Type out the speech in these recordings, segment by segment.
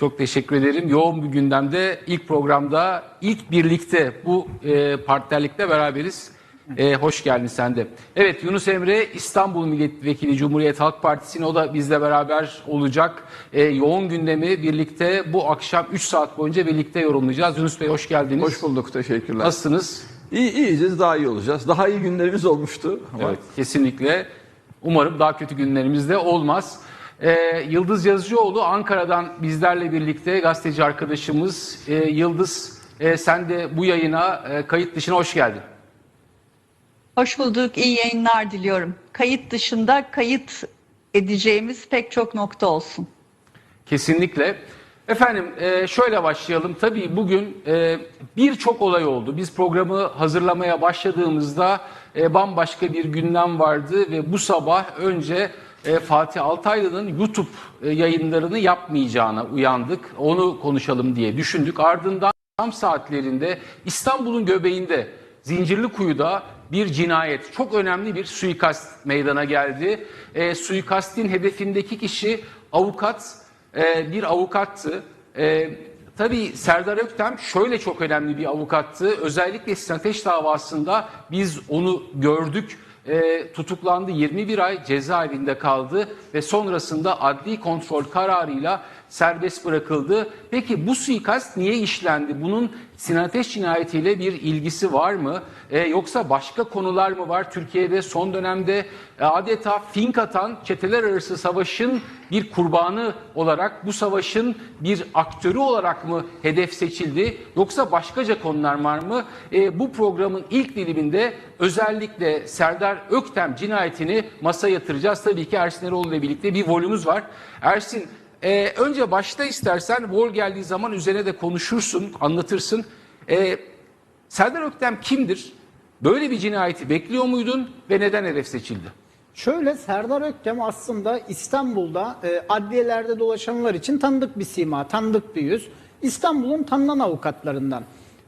Çok teşekkür ederim. Yoğun bir gündemde ilk programda ilk birlikte bu e, partnerlikte beraberiz. E, hoş geldin sen de. Evet Yunus Emre İstanbul Milletvekili Cumhuriyet Halk Partisi'nin o da bizle beraber olacak. E, yoğun gündemi birlikte bu akşam 3 saat boyunca birlikte yorumlayacağız. Yunus Bey hoş geldiniz. Hoş bulduk, teşekkürler. Nasılsınız? İyi, iyiyiz, daha iyi olacağız. Daha iyi günlerimiz olmuştu. Ama Evet kesinlikle. Umarım daha kötü günlerimiz de olmaz. Ee, Yıldız Yazıcıoğlu Ankara'dan bizlerle birlikte gazeteci arkadaşımız. Ee, Yıldız e, sen de bu yayına e, kayıt dışına hoş geldin. Hoş bulduk, iyi yayınlar diliyorum. Kayıt dışında kayıt edeceğimiz pek çok nokta olsun. Kesinlikle. Efendim e, şöyle başlayalım. Tabii bugün e, birçok olay oldu. Biz programı hazırlamaya başladığımızda e, bambaşka bir gündem vardı ve bu sabah önce e, Fatih Altaylı'nın YouTube e, yayınlarını yapmayacağına uyandık. Onu konuşalım diye düşündük. Ardından akşam saatlerinde İstanbul'un göbeğinde Zincirlikuyu'da bir cinayet, çok önemli bir suikast meydana geldi. E, suikastin hedefindeki kişi avukat, e, bir avukattı. E, tabii Serdar Öktem şöyle çok önemli bir avukattı. Özellikle strateji davasında biz onu gördük. E, tutuklandı. 21 ay cezaevinde kaldı ve sonrasında adli kontrol kararıyla serbest bırakıldı. Peki bu suikast niye işlendi? Bunun Sinan cinayetiyle bir ilgisi var mı? E, yoksa başka konular mı var? Türkiye'de son dönemde e, adeta fink atan çeteler arası savaşın bir kurbanı olarak bu savaşın bir aktörü olarak mı hedef seçildi? Yoksa başkaca konular var mı? E, bu programın ilk diliminde özellikle Serdar Öktem cinayetini masaya yatıracağız. Tabii ki Ersin Eroğlu ile birlikte bir volümümüz var. Ersin ee, önce başta istersen Vol geldiği zaman üzerine de konuşursun, anlatırsın. Ee, Serdar Öktem kimdir? Böyle bir cinayeti bekliyor muydun ve neden hedef seçildi? Şöyle Serdar Öktem aslında İstanbul'da e, adliyelerde dolaşanlar için tanıdık bir sima, tanıdık bir yüz. İstanbul'un tanınan avukatlarından.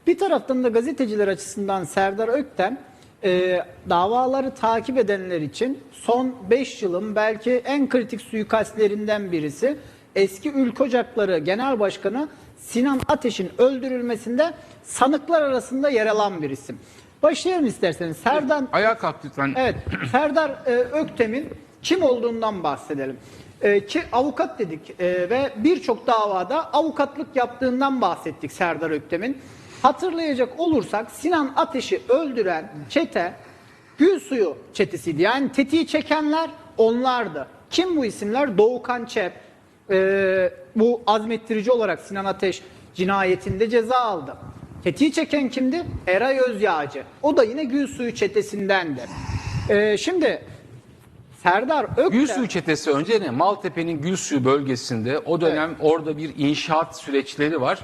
Bir taraftan da gazeteciler açısından Serdar Öktem e, davaları takip edenler için son 5 yılın belki en kritik suikastlerinden birisi. Eski Ülke Ocakları Genel Başkanı Sinan Ateş'in öldürülmesinde sanıklar arasında yer alan bir isim. Başlayalım isterseniz. Serdar Ayağa kalk lütfen. Evet, Serdar e, Öktem'in kim olduğundan bahsedelim. E, ki avukat dedik e, ve birçok davada avukatlık yaptığından bahsettik Serdar Öktem'in. Hatırlayacak olursak Sinan Ateş'i öldüren çete Gülsuyu çetesiydi. Yani tetiği çekenler onlardı. Kim bu isimler? Doğukan Çep. E, bu azmettirici olarak Sinan Ateş cinayetinde ceza aldı. Tetiği çeken kimdi? Eray Özyağcı. O da yine Gülsuyu çetesindendi. E, şimdi Serdar Öktem... Gülsuyu çetesi önce ne? Maltepe'nin Gülsuyu bölgesinde o dönem orada bir inşaat süreçleri var.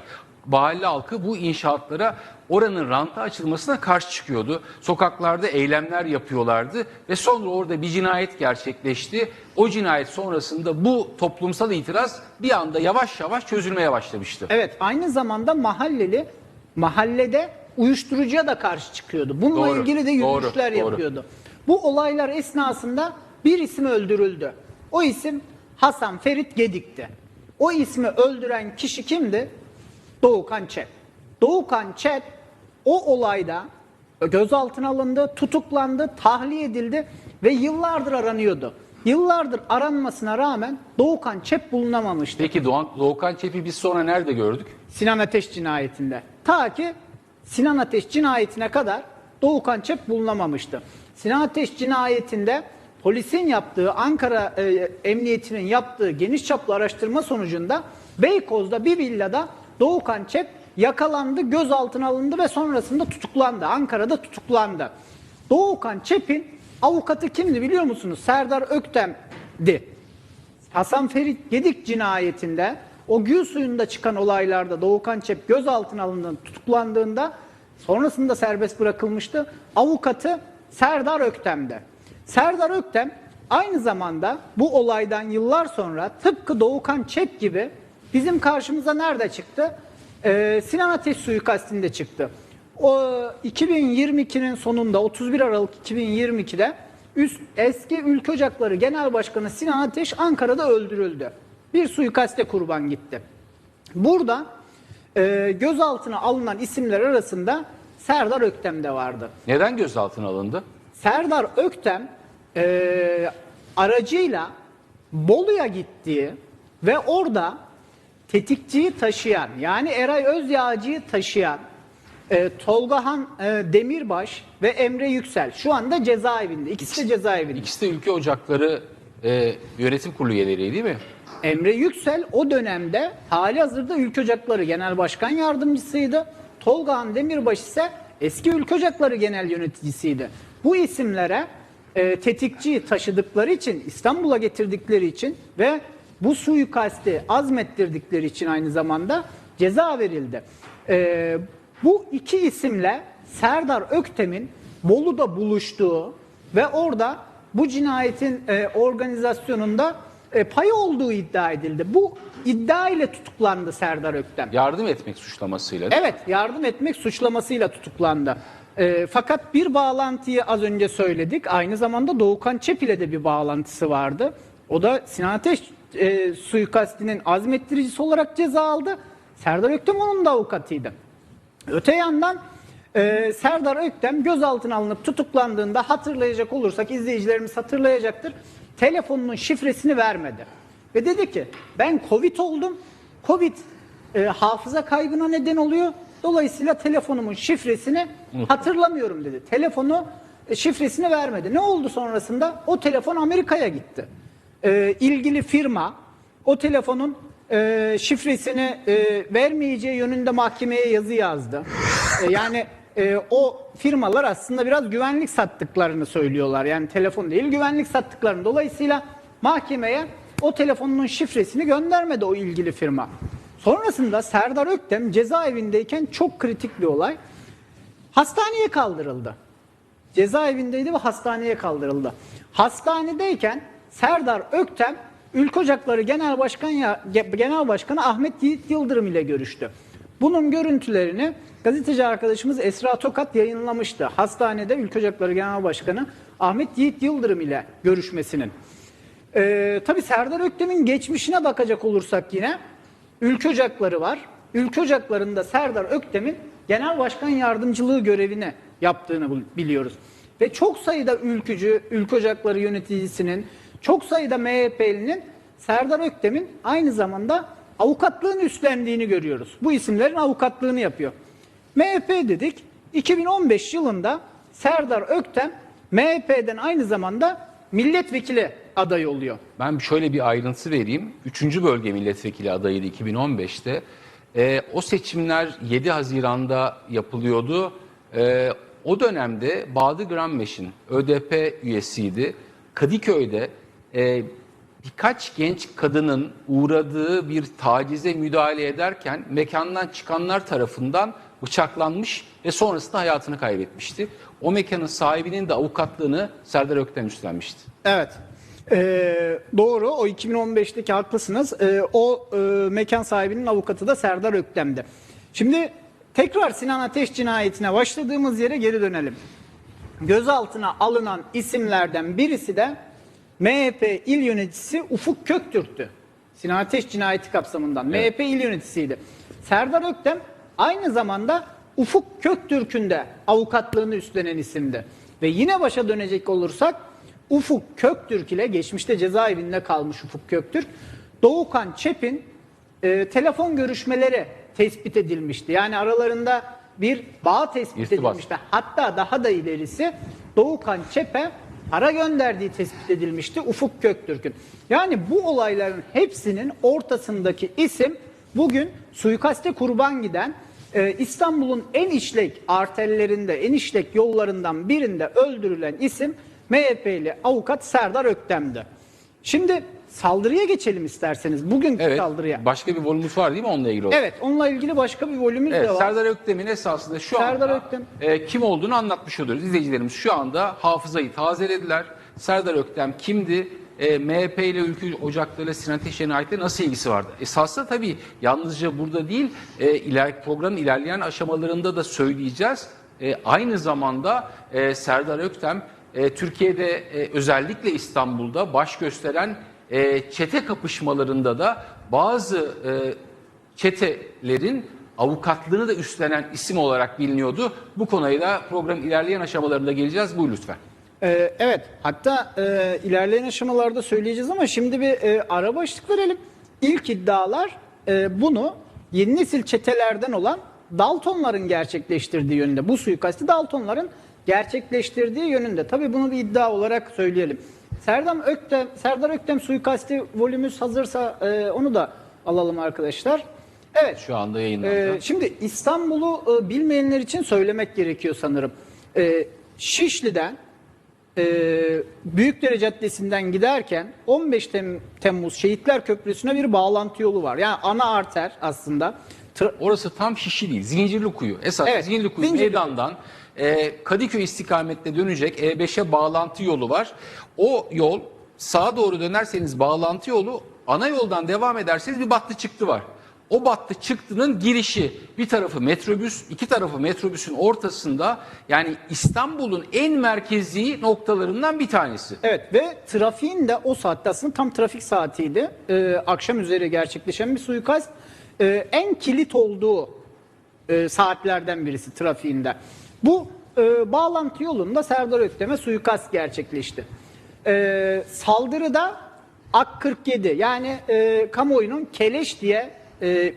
Mahalle halkı bu inşaatlara oranın ranta açılmasına karşı çıkıyordu. Sokaklarda eylemler yapıyorlardı ve sonra orada bir cinayet gerçekleşti. O cinayet sonrasında bu toplumsal itiraz bir anda yavaş yavaş çözülmeye başlamıştı. Evet aynı zamanda mahalleli mahallede uyuşturucuya da karşı çıkıyordu. Bununla Doğru, ilgili de doğru, yürüyüşler doğru. yapıyordu. Bu olaylar esnasında bir isim öldürüldü. O isim Hasan Ferit Gedik'ti. O ismi öldüren kişi kimdi? Doğukan Çep. Doğukan Çep o olayda gözaltına alındı, tutuklandı, tahliye edildi ve yıllardır aranıyordu. Yıllardır aranmasına rağmen Doğukan Çep bulunamamıştı. Peki Doğan, Doğukan Çepi biz sonra nerede gördük? Sinan Ateş cinayetinde. Ta ki Sinan Ateş cinayetine kadar Doğukan Çep bulunamamıştı. Sinan Ateş cinayetinde polisin yaptığı, Ankara e, Emniyetinin yaptığı geniş çaplı araştırma sonucunda Beykoz'da bir villada Doğukan Çep yakalandı, gözaltına alındı ve sonrasında tutuklandı. Ankara'da tutuklandı. Doğukan Çep'in avukatı kimdi biliyor musunuz? Serdar Öktem'di. Hasan Ferit Gedik cinayetinde o gül suyunda çıkan olaylarda Doğukan Çep gözaltına alındığında, tutuklandığında sonrasında serbest bırakılmıştı. Avukatı Serdar Öktem'de. Serdar Öktem aynı zamanda bu olaydan yıllar sonra tıpkı Doğukan Çep gibi bizim karşımıza nerede çıktı? Ee, Sinan Ateş suikastinde çıktı. O 2022'nin sonunda 31 Aralık 2022'de üst, eski Ülke Ocakları Genel Başkanı Sinan Ateş Ankara'da öldürüldü. Bir suikaste kurban gitti. Burada e, gözaltına alınan isimler arasında Serdar Öktem de vardı. Neden gözaltına alındı? Serdar Öktem e, aracıyla Bolu'ya gittiği ve orada tetikçiyi taşıyan yani Eray Özyağcı'yı taşıyan e, Tolgahan e, Demirbaş ve Emre Yüksel şu anda cezaevinde. İkisi de cezaevinde. İkisi de ülke ocakları e, yönetim kurulu üyeleri değil mi? Emre Yüksel o dönemde hali hazırda Ülke Ocakları Genel Başkan Yardımcısıydı. Tolgahan Demirbaş ise eski Ülke Ocakları Genel Yöneticisiydi. Bu isimlere e, tetikçi taşıdıkları için, İstanbul'a getirdikleri için ve bu suikasti azmettirdikleri için aynı zamanda ceza verildi. E, bu iki isimle Serdar Öktem'in Bolu'da buluştuğu ve orada bu cinayetin e, organizasyonunda e, payı olduğu iddia edildi. Bu iddia ile tutuklandı Serdar Öktem. Yardım etmek suçlamasıyla. Evet, yardım etmek suçlamasıyla tutuklandı. E, fakat bir bağlantıyı az önce söyledik. Aynı zamanda Doğukan Çep ile de bir bağlantısı vardı. O da Sinan Ateş e, suikastinin azmettiricisi olarak ceza aldı. Serdar Öktem onun da avukatıydı. Öte yandan e, Serdar Öktem gözaltına alınıp tutuklandığında hatırlayacak olursak izleyicilerimiz hatırlayacaktır. Telefonunun şifresini vermedi. Ve dedi ki ben Covid oldum. Covid e, hafıza kaybına neden oluyor. Dolayısıyla telefonumun şifresini hatırlamıyorum dedi. Telefonu e, şifresini vermedi. Ne oldu sonrasında? O telefon Amerika'ya gitti. E, ilgili firma o telefonun e, şifresini e, vermeyeceği yönünde mahkemeye yazı yazdı. E, yani e, o firmalar aslında biraz güvenlik sattıklarını söylüyorlar. Yani telefon değil güvenlik sattıklarını. Dolayısıyla mahkemeye o telefonun şifresini göndermedi o ilgili firma. Sonrasında Serdar Öktem cezaevindeyken çok kritik bir olay. Hastaneye kaldırıldı. Cezaevindeydi ve hastaneye kaldırıldı. Hastanedeyken Serdar Öktem Ülke Ocakları Genel Başkan ya, Genel Başkanı Ahmet Yiğit Yıldırım ile görüştü. Bunun görüntülerini gazeteci arkadaşımız Esra Tokat yayınlamıştı. Hastanede Ülke Ocakları Genel Başkanı Ahmet Yiğit Yıldırım ile görüşmesinin. Ee, tabii Serdar Öktem'in geçmişine bakacak olursak yine Ülke Ocakları var. Ülke Ocakları'nda Serdar Öktem'in genel başkan yardımcılığı görevini yaptığını biliyoruz. Ve çok sayıda ülkücü, Ülke Ocakları yöneticisinin, çok sayıda MHP'linin Serdar Öktem'in aynı zamanda avukatlığını üstlendiğini görüyoruz. Bu isimlerin avukatlığını yapıyor. MHP dedik. 2015 yılında Serdar Öktem MHP'den aynı zamanda milletvekili adayı oluyor. Ben şöyle bir ayrıntı vereyim. Üçüncü bölge milletvekili adayıydı 2015'te. Ee, o seçimler 7 Haziran'da yapılıyordu. Ee, o dönemde Badı Granmeş'in ÖDP üyesiydi. Kadıköy'de e, birkaç genç kadının uğradığı bir tacize müdahale ederken mekandan çıkanlar tarafından bıçaklanmış ve sonrasında hayatını kaybetmişti. O mekanın sahibinin de avukatlığını Serdar Öktem üstlenmişti. Evet. Ee, doğru. O 2015'teki haklısınız. Ee, o e, mekan sahibinin avukatı da Serdar Öktem'di. Şimdi tekrar Sinan Ateş cinayetine başladığımız yere geri dönelim. Gözaltına alınan isimlerden birisi de MHP il yöneticisi Ufuk Köktürk'tü. Sinan Ateş cinayeti kapsamından. MHP il yöneticisiydi. Serdar Öktem aynı zamanda Ufuk Köktürk'ün de avukatlığını üstlenen isimdi. Ve yine başa dönecek olursak Ufuk Köktürk ile geçmişte cezaevinde kalmış Ufuk Köktürk, Doğukan Çep'in e, telefon görüşmeleri tespit edilmişti. Yani aralarında bir bağ tespit İrtibat. edilmişti. Hatta daha da ilerisi Doğukan Çep'e para gönderdiği tespit edilmişti Ufuk Köktürk'ün. Yani bu olayların hepsinin ortasındaki isim bugün suikaste kurban giden e, İstanbul'un en işlek arterlerinde, en işlek yollarından birinde öldürülen isim MHP'li avukat Serdar Öktem'di. Şimdi saldırıya geçelim isterseniz. Bugünkü Evet. saldırıya. Başka bir volümümüz var değil mi onunla ilgili? olarak? Evet, onunla ilgili başka bir volümümüz Evet, de var. Serdar Öktem'in esasında şu Serdar anda Öktem. e, kim olduğunu anlatmış oluyoruz. İzleyicilerimiz şu anda hafızayı tazelediler. Serdar Öktem kimdi? E, MHP ile Ülke Ocakları ile Sinan Ateş cinayetiyle nasıl ilgisi vardı? Esasında tabii yalnızca burada değil, e, iler, programın ilerleyen aşamalarında da söyleyeceğiz. E, aynı zamanda e, Serdar Öktem e, Türkiye'de e, özellikle İstanbul'da baş gösteren e, çete kapışmalarında da bazı e, çetelerin avukatlığını da üstlenen isim olarak biliniyordu. Bu konuya da program ilerleyen aşamalarında geleceğiz. Buyur lütfen. Ee, evet, hatta e, ilerleyen aşamalarda söyleyeceğiz ama şimdi bir e, ara başlık verelim. İlk iddialar e, bunu yeni nesil çetelerden olan Daltonların gerçekleştirdiği yönünde. Bu suikasti Daltonların gerçekleştirdiği yönünde. Tabii bunu bir iddia olarak söyleyelim. Serdar Öktem, Serdar Öktem suikasti volümümüz hazırsa e, onu da alalım arkadaşlar. Evet. Şu anda yayınlandı. Ee, şimdi İstanbul'u e, bilmeyenler için söylemek gerekiyor sanırım. Ee, Şişli'den e, Büyükdere Caddesi'nden giderken 15 Tem- Temmuz Şehitler Köprüsü'ne bir bağlantı yolu var. Yani ana arter aslında. Tra- Orası tam Şişli değil. Zincirlikuyu. Esas Evet, Zincirlikuyu Zincirlikuyu. meydandan e, Kadıköy istikametine dönecek E5'e bağlantı yolu var. O yol sağa doğru dönerseniz bağlantı yolu ana yoldan devam ederseniz bir battı çıktı var. O battı çıktının girişi bir tarafı metrobüs, iki tarafı metrobüsün ortasında yani İstanbul'un en merkezi noktalarından bir tanesi. Evet ve trafiğin de o saatte aslında tam trafik saatiydi. Ee, akşam üzeri gerçekleşen bir suikast. Ee, en kilit olduğu e, saatlerden birisi trafiğinde. Bu e, bağlantı yolunda Serdar Öktem'e suikast gerçekleşti. Ee, saldırıda AK-47 yani e, kamuoyunun Keleş diye e,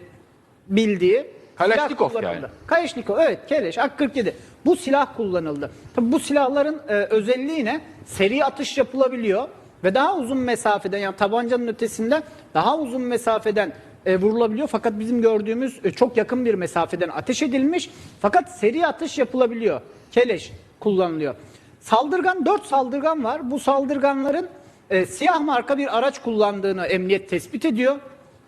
bildiği Kalaşnikov yani. Kalaşnikov evet Keleş AK-47 bu silah kullanıldı. Tabii bu silahların e, özelliği ne? Seri atış yapılabiliyor ve daha uzun mesafeden yani tabancanın ötesinde daha uzun mesafeden e, vurulabiliyor. Fakat bizim gördüğümüz e, çok yakın bir mesafeden ateş edilmiş. Fakat seri atış yapılabiliyor. Keleş kullanılıyor. Saldırgan 4 saldırgan var. Bu saldırganların e, siyah marka bir araç kullandığını emniyet tespit ediyor.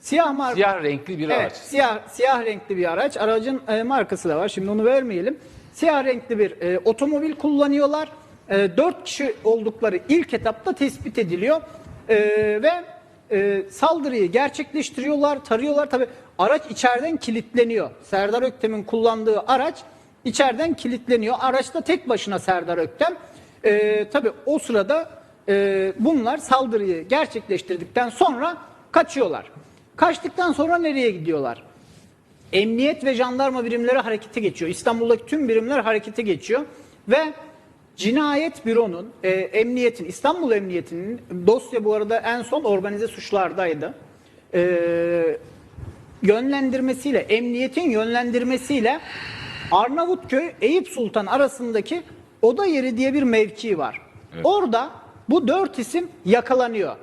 Siyah marka Siyah renkli bir Evet, araç. siyah siyah renkli bir araç. Aracın e, markası da var. Şimdi onu vermeyelim. Siyah renkli bir e, otomobil kullanıyorlar. E, 4 kişi oldukları ilk etapta tespit ediliyor. E, ve e, saldırıyı gerçekleştiriyorlar, tarıyorlar. Tabi araç içeriden kilitleniyor. Serdar Öktem'in kullandığı araç içeriden kilitleniyor. Araçta tek başına Serdar Öktem. E, tabii o sırada e, bunlar saldırıyı gerçekleştirdikten sonra kaçıyorlar. Kaçtıktan sonra nereye gidiyorlar? Emniyet ve jandarma birimleri harekete geçiyor. İstanbul'daki tüm birimler harekete geçiyor ve Cinayet Büro'nun, e, emniyetin, İstanbul Emniyeti'nin dosya bu arada en son organize suçlardaydı. E, yönlendirmesiyle, emniyetin yönlendirmesiyle Arnavutköy, Eyüp Sultan arasındaki oda yeri diye bir mevki var. Orada bu dört isim yakalanıyor.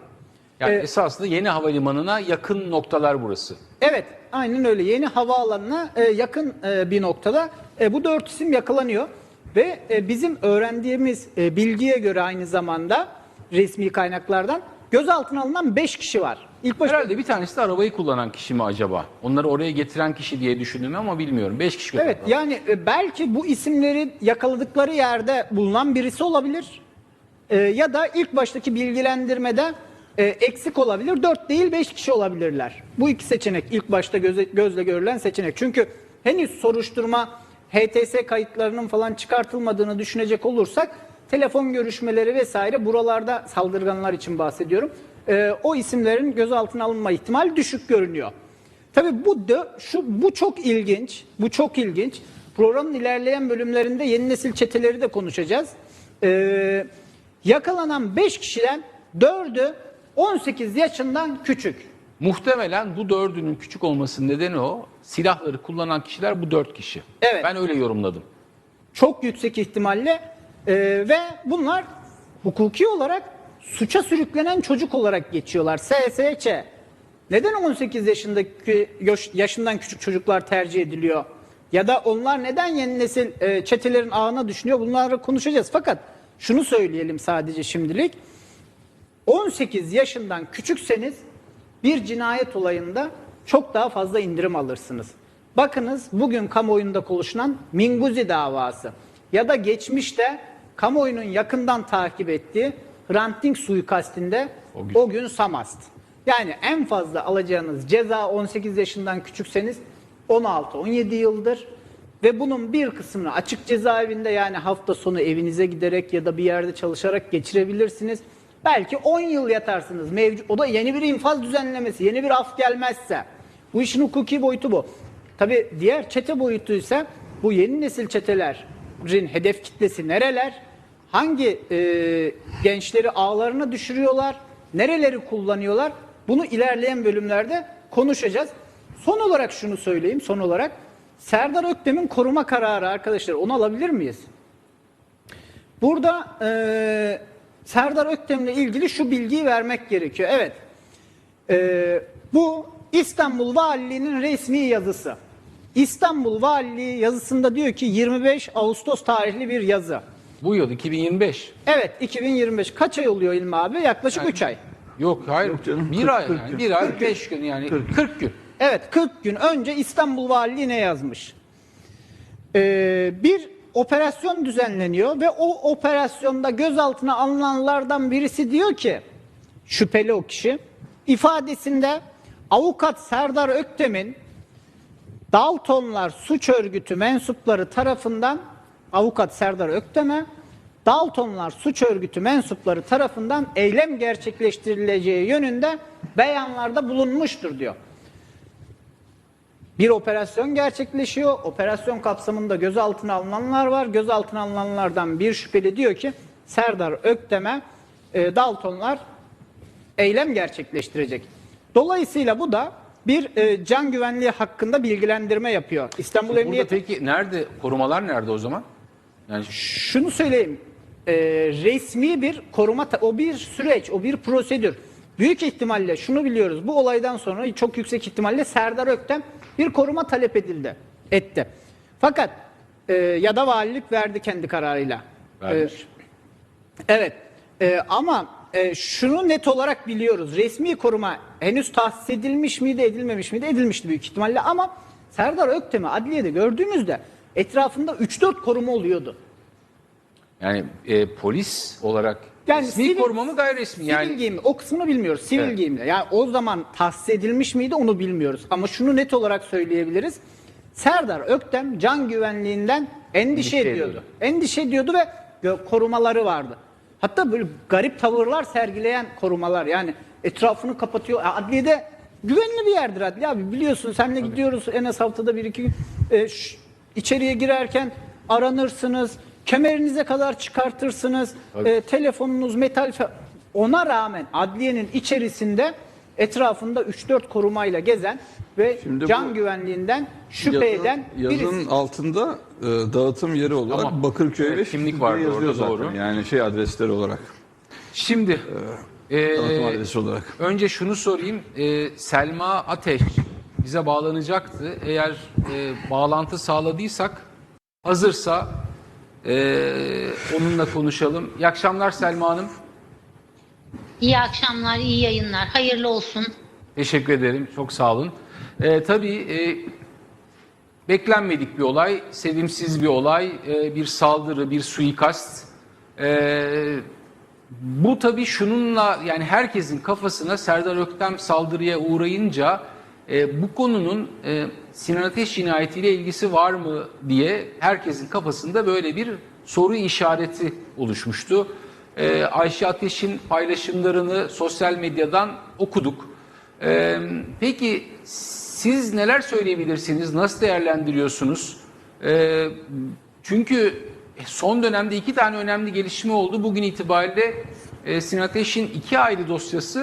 Yani Ee, esasında yeni havalimanına yakın noktalar burası. Evet, aynen öyle. Yeni havaalanına e, yakın e, bir noktada e, bu dört isim yakalanıyor ve e, bizim öğrendiğimiz e, bilgiye göre aynı zamanda resmi kaynaklardan gözaltına alınan 5 kişi var. İlk başta Herhalde bir tanesi de arabayı kullanan kişi mi acaba? Onları oraya getiren kişi diye düşündüm ama bilmiyorum. Beş kişi Evet galiba. yani e, belki bu isimleri yakaladıkları yerde bulunan birisi olabilir. E, ya da ilk baştaki bilgilendirmede e, eksik olabilir. 4 değil 5 kişi olabilirler. Bu iki seçenek ilk başta göze, gözle görülen seçenek. Çünkü henüz soruşturma HTS kayıtlarının falan çıkartılmadığını düşünecek olursak telefon görüşmeleri vesaire buralarda saldırganlar için bahsediyorum. E, o isimlerin gözaltına alınma ihtimali düşük görünüyor. Tabii bu da şu bu çok ilginç. Bu çok ilginç. Programın ilerleyen bölümlerinde yeni nesil çeteleri de konuşacağız. Ee, yakalanan 5 kişiden 4'ü 18 yaşından küçük. Muhtemelen bu dördünün küçük olmasının nedeni o. Silahları kullanan kişiler bu dört kişi. Evet. Ben öyle yorumladım. Çok yüksek ihtimalle Ee, ve bunlar hukuki olarak suça sürüklenen çocuk olarak geçiyorlar. SSÇ. Neden 18 yaşındaki yaş- yaşından küçük çocuklar tercih ediliyor? Ya da onlar neden yeni nesil e, çetelerin ağına düşünüyor? Bunları konuşacağız. Fakat şunu söyleyelim sadece şimdilik. 18 yaşından küçükseniz bir cinayet olayında çok daha fazla indirim alırsınız. Bakınız bugün kamuoyunda konuşulan Minguzi davası ya da geçmişte kamuoyunun yakından takip ettiği Hrant Dink suikastinde O gün. o gün Samast. Yani en fazla alacağınız ceza 18 yaşından küçükseniz 16-17 yıldır ve bunun bir kısmını açık cezaevinde yani hafta sonu evinize giderek ya da bir yerde çalışarak geçirebilirsiniz. Belki 10 yıl yatarsınız. Mevcut, o da yeni bir infaz düzenlemesi, yeni bir af gelmezse. Bu işin hukuki boyutu bu. Tabi diğer çete boyutu ise bu yeni nesil çetelerin hedef kitlesi nereler? Hangi e, gençleri ağlarına düşürüyorlar? Nereleri kullanıyorlar? Bunu ilerleyen bölümlerde konuşacağız. Son olarak şunu söyleyeyim son olarak. Serdar Öktem'in koruma kararı arkadaşlar onu alabilir miyiz? Burada e, Serdar Öktem'le ilgili şu bilgiyi vermek gerekiyor. Evet. E, bu İstanbul Valiliği'nin resmi yazısı. İstanbul Valiliği yazısında diyor ki 25 Ağustos tarihli bir yazı. Bu yıl 2025. Evet 2025 kaç ay oluyor İlmi abi? Yaklaşık 3 ay. Yok hayır. Yok canım, bir 40 ay 40 yani. gün. Bir ay 5 gün yani 40, gün. Evet 40 gün önce İstanbul Valiliği ne yazmış? Ee, bir operasyon düzenleniyor ve o operasyonda gözaltına alınanlardan birisi diyor ki şüpheli o kişi ifadesinde avukat Serdar Öktem'in Daltonlar suç örgütü mensupları tarafından avukat Serdar Öktem'e Daltonlar suç örgütü mensupları tarafından eylem gerçekleştirileceği yönünde beyanlarda bulunmuştur diyor. Bir operasyon gerçekleşiyor. Operasyon kapsamında gözaltına alınanlar var. Gözaltına alınanlardan bir şüpheli diyor ki Serdar Öktem'e e, Daltonlar eylem gerçekleştirecek. Dolayısıyla bu da bir e, can güvenliği hakkında bilgilendirme yapıyor. İstanbul Burada peki nerede? Korumalar nerede o zaman? Yani şunu söyleyeyim. e, resmi bir koruma, o bir süreç, o bir prosedür. Büyük ihtimalle şunu biliyoruz. Bu olaydan sonra çok yüksek ihtimalle Serdar Öktem bir koruma talep edildi, etti. Fakat e, ya da valilik verdi kendi kararıyla. Vermiş. E, evet. E, ama e, şunu net olarak biliyoruz. Resmi koruma henüz tahsis edilmiş miydi, edilmemiş miydi? Edilmişti büyük ihtimalle ama Serdar Öktem'i adliyede gördüğümüzde etrafında 3-4 koruma oluyordu. yani e, polis olarak Yani resmi sivil- koruma mı gayri resmi? Sivil Yani giyim, o kısmını bilmiyoruz. Sivil Evet. giyimle. Yani o zaman tahsis edilmiş miydi onu bilmiyoruz. Ama şunu net olarak söyleyebiliriz. Serdar Öktem can güvenliğinden endişe, Endişe ediyordu. ediyordu. Endişe ediyordu ve korumaları vardı. Hatta böyle garip tavırlar sergileyen korumalar. Yani etrafını kapatıyor. Adliyede güvenli bir yerdir adliye abi. Biliyorsun senle gidiyoruz en az haftada bir iki gün. E, ş- içeriye girerken aranırsınız. Kemerinize kadar çıkartırsınız. E, telefonunuz metal ona rağmen adliyenin içerisinde etrafında 3-4 korumayla gezen ve Şimdi can bu güvenliğinden şüphe Yazın- eden birisi. altında e, dağıtım yeri olarak Tamam. Bakırköy ve Evet, kimlik vardı orada, zaten. doğru. Yani şey adresleri olarak. şimdi e, Dağıtım adresi olarak. önce şunu sorayım. E, Selma Ateş bize bağlanacaktı. Eğer e, bağlantı sağladıysak hazırsa e, onunla konuşalım. İyi akşamlar Selma Hanım. İyi akşamlar, iyi yayınlar. Hayırlı olsun. Teşekkür ederim. Çok sağ olun. Ee, tabii e, beklenmedik bir olay, sevimsiz bir olay, e, bir saldırı, bir suikast. Ee, bu tabii şununla yani herkesin kafasına Serdar Öktem saldırıya uğrayınca e, bu konunun e, Sinan Ateş cinayetiyle ilgisi var mı diye herkesin kafasında böyle bir soru işareti oluşmuştu. Ee, Ayşe Ateş'in paylaşımlarını sosyal medyadan okuduk. Ee, peki siz neler söyleyebilirsiniz? Nasıl değerlendiriyorsunuz? Ee, çünkü son dönemde iki tane önemli gelişme oldu. Bugün itibariyle e, Sinan Ateş'in iki ayrı dosyası